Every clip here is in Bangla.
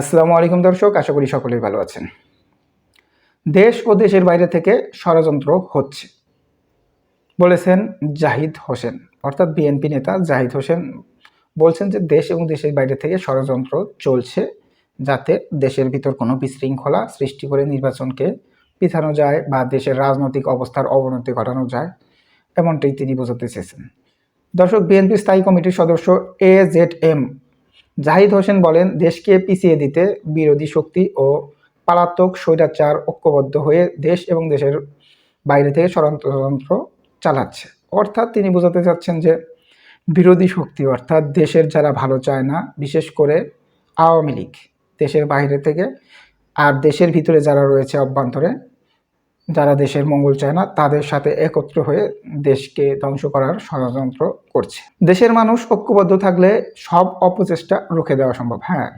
আসসালামু আলাইকুম দর্শক, আশা করি সকলেই ভালো আছেন। দেশ ও দেশের বাইরে থেকে ষড়যন্ত্র হচ্ছে। বলেছেন জাহিদ হোসেন, অর্থাৎ বিএনপি নেতা জাহিদ হোসেন বলছেন যে দেশ এবং দেশের বাইরে থেকে ষড়যন্ত্র চলছে যাতে দেশের ভিতর কোনো বিশৃঙ্খলা সৃষ্টি করে নির্বাচনকে পিছানো যায় বা দেশের রাজনৈতিক অবস্থার অবনতি ঘটানো যায়, এমনটাই তিনি বোঝাতে চেয়েছেন। দর্শক বিএনপি স্থায়ী কমিটির সদস্য A Z M Zahid Hossain বলেন, দেশকে পিছিয়ে দিতে বিরোধী শক্তি ও পালাত্মক স্বৈরাচার ঐক্যবদ্ধ হয়ে দেশ এবং দেশের বাইরে থেকে ষড়যন্ত্র চালাচ্ছে। অর্থাৎ তিনি বোঝাতে চাচ্ছেন যে, বিরোধী শক্তি অর্থাৎ দেশের যারা ভালো চায় না, বিশেষ করে আওয়ামী লীগ, দেশের বাইরে থেকে আর দেশের ভিতরে যারা রয়েছে অভ্যন্তরে যারা দেশের মঙ্গল চায় না, তাদের সাথে একত্র হয়ে দেশকে ধ্বংস করার ষড়যন্ত্র করছে। দেশের মানুষ ঐক্যবদ্ধ থাকলে সব অপচেষ্টা রুখে দেওয়া সম্ভব। হ্যাঁ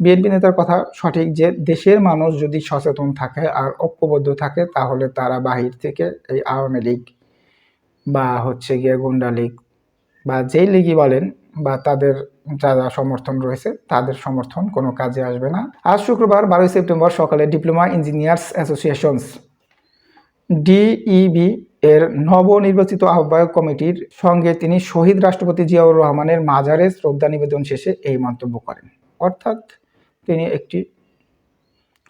বিএনপি নেতার কথা সঠিক যে, দেশের মানুষ যদি সচেতন থাকে আর ঐক্যবদ্ধ থাকে, তাহলে তারা বাহির থেকে এই আওয়ামী লীগ বা হচ্ছে গিয়ে গুন্ডা লীগ বা যেই লীগই বলেন বা তাদের যা যা সমর্থন রয়েছে, তাদের সমর্থন কোনো কাজে আসবে না। আজ শুক্রবার বারোই সেপ্টেম্বর সকালে ডিপ্লোমা ইঞ্জিনিয়ার্স অ্যাসোসিয়েশনস ডিইবি এর নবনির্বাচিত আহ্বায়ক কমিটির সঙ্গে তিনি শহীদ রাষ্ট্রপতি জিয়াউর রহমানের মাজারে শ্রদ্ধা নিবেদন শেষে এই মন্তব্য করেন। অর্থাৎ তিনি একটি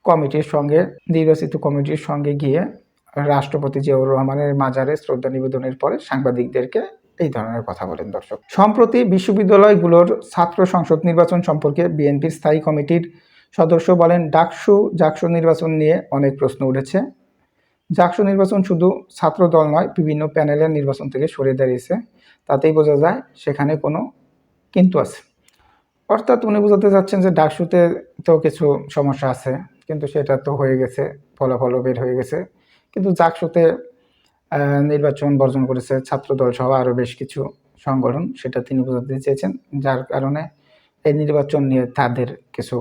কমিটির সঙ্গে, নির্বাচিত কমিটির সঙ্গে গিয়ে রাষ্ট্রপতি জিয়াউর রহমানের মাজারে শ্রদ্ধা নিবেদনের পরে সাংবাদিকদেরকে এই ধরনের কথা বলেন দর্শক। সম্প্রতি বিশ্ববিদ্যালয়গুলোর ছাত্র সংসদ নির্বাচন সম্পর্কে বিএনপির স্থায়ী কমিটির সদস্য বলেন ডাকসু জাকসু নির্বাচন নিয়ে অনেক প্রশ্ন উঠেছে। জাকসু নির্বাচন শুধু ছাত্র দল নয়, বিভিন্ন প্যানেলের নির্বাচন থেকে সরে দাঁড়িয়েছে। তাতেই বোঝা যায় সেখানে কোনো কিন্তু আছে। অর্থাৎ উনি বোঝাতে চাচ্ছেন যে ডাকসুতে তো কিছু সমস্যা আছে, কিন্তু সেটা তো হয়ে গেছে, ফলাফলও বের হয়ে গেছে। কিন্তু জাকসুতে নির্বাচন বর্জন করেছে ছাত্রদল সহ আরও বেশ কিছু সংগঠন, সেটা তিনি বোঝাতে চেয়েছেন। যার কারণে এই নির্বাচন নিয়ে তাদের কিছু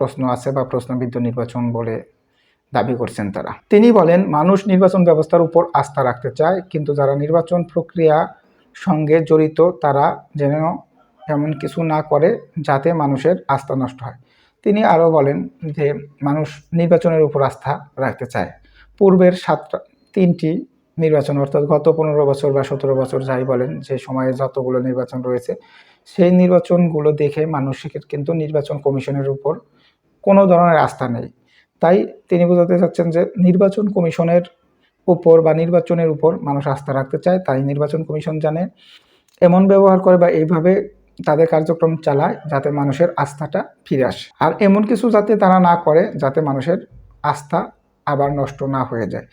প্রশ্ন আছে বা প্রশ্নবিদ্ধ নির্বাচন বলে দাবি করছেন তারা। তিনি বলেন, মানুষ নির্বাচন ব্যবস্থার উপর আস্থা রাখতে চায়, কিন্তু যারা নির্বাচন প্রক্রিয়া সঙ্গে জড়িত, তারা যেন এমন কিছু না করে যাতে মানুষের আস্থা নষ্ট হয়। তিনি আরও বলেন যে, মানুষ নির্বাচনের উপর আস্থা রাখতে চায়। পূর্বের সাতটা, তিনটি নির্বাচন, অর্থাৎ গত পনেরো বছর বা সতেরো বছর যাই বলেন, যে সময়ে যতগুলো নির্বাচন রয়েছে, সেই নির্বাচনগুলো দেখে মানুষের কিন্তু নির্বাচন কমিশনের উপর কোনো ধরনের আস্থা নেই। তাই তিনি বোঝাতে চাচ্ছেন যে নির্বাচন কমিশনের উপর বা নির্বাচনের উপর মানুষ আস্থা রাখতে চায়, তাই নির্বাচন কমিশন জানে এমন ব্যবহার করে বা এইভাবে তাদের কার্যক্রম চালায় যাতে মানুষের আস্থাটা ফিরে আসে। আর এমন কিছু যাতে তারা না করে যাতে মানুষের আস্থা আবার নষ্ট না হয়ে যায়।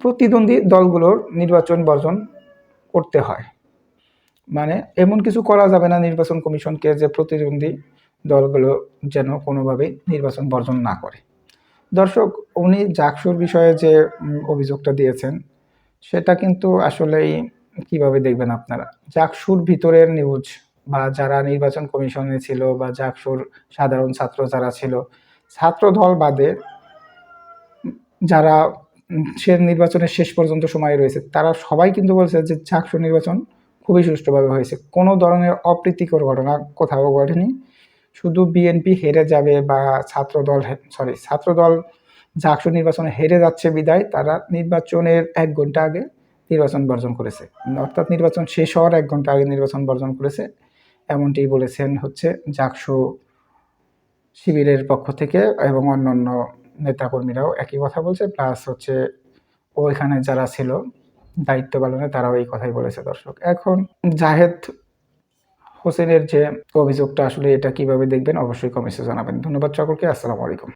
প্রতিদ্বন্দ্বী দলগুলোর নির্বাচন বর্জন করতে হয়। মানে এমন কিছু করা যাবে না নির্বাচন কমিশনকে যে প্রতিদ্বন্দ্বী দলগুলো যেন কোনোভাবেই নির্বাচন বর্জন না করে। দর্শক, উনি জাকসুর বিষয়ে যে অভিযোগটা দিয়েছেন, সেটা কিন্তু আসলেই কীভাবে দেখবেন আপনারা? জাকসুর ভিতরের নিউজ বা যারা নির্বাচন কমিশনে ছিল বা জাকসুর সাধারণ ছাত্র যারা ছিল ছাত্র দল বাদে যারা সে নির্বাচনের শেষ পর্যন্ত সময় রয়েছে, তারা সবাই কিন্তু বলছে যে জাকসু নির্বাচন খুবই সুষ্ঠুভাবে হয়েছে। কোনো ধরনের অপ্রীতিকর ঘটনা কোথাও ঘটেনি। শুধু বিএনপি হেরে যাবে বা ছাত্র দল সরি ছাত্র দল জাকসু নির্বাচনে হেরে যাচ্ছে বিদায়, তারা নির্বাচনের এক ঘণ্টা আগে নির্বাচন বর্জন করেছে। অর্থাৎ নির্বাচন শেষ হওয়ার এক ঘণ্টা আগে নির্বাচন বর্জন করেছে। এমনটি বলেছেন হচ্ছে জাকসু শিবিরের পক্ষ থেকে এবং অন্যান্য নেতাকর্মীরাও একই কথা বলছে। প্লাস হচ্ছে ওইখানে যারা ছিল দায়িত্ব পালনে তারাও এই কথাই বলেছে দর্শক। এখন জাহেদ হোসেনের যে অভিযোগটা আসলে এটা কীভাবে দেখবেন অবশ্যই কমেন্টে জানাবেন। ধন্যবাদ সকলকে আসসালামু আলাইকুম।